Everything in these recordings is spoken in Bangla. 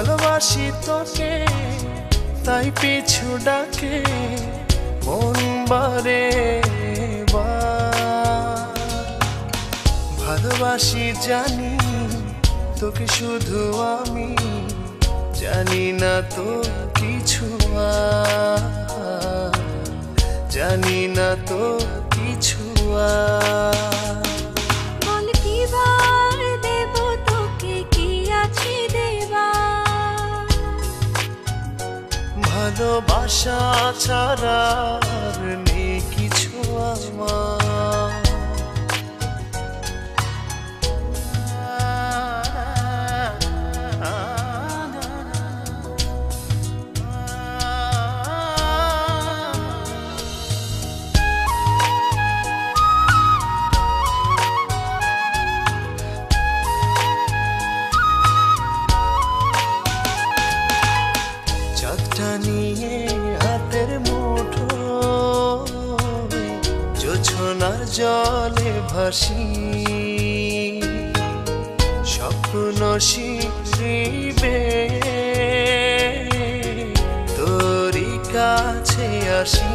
ভালোবাসি তোকে, তাই পিছু ডাকে মন বারে। ভালোবাসি, জানি তোকে শুধু আমি, জানি না তো কিছু। জানি না তো কিছু আর। ভালোবাসা ছাড়া নেই কিছু আমার। চাঁদটা নিয়ে হাতের মুঠো জোছনার জলে ভাসি। স্বপ্ন শিবে তোরই কাছে আসি।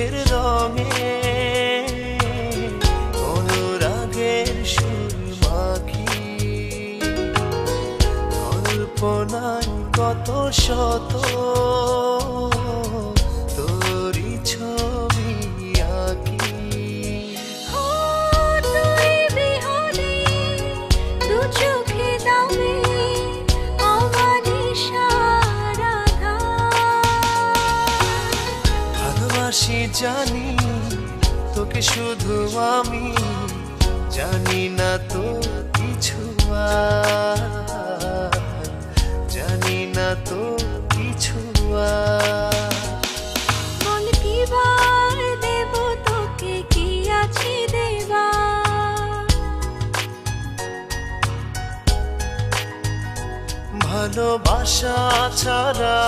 সুখের রঙে অনুরাগের সুর মাখি। কল্পনায় কত শত তোর ছবি ভালোবাসি জানি তোকে শুধু আমি জানি না তো কিছু। জানি না তো কিছু দেব তোকে কি আছে দেবা ভালোবাসা ছাড়া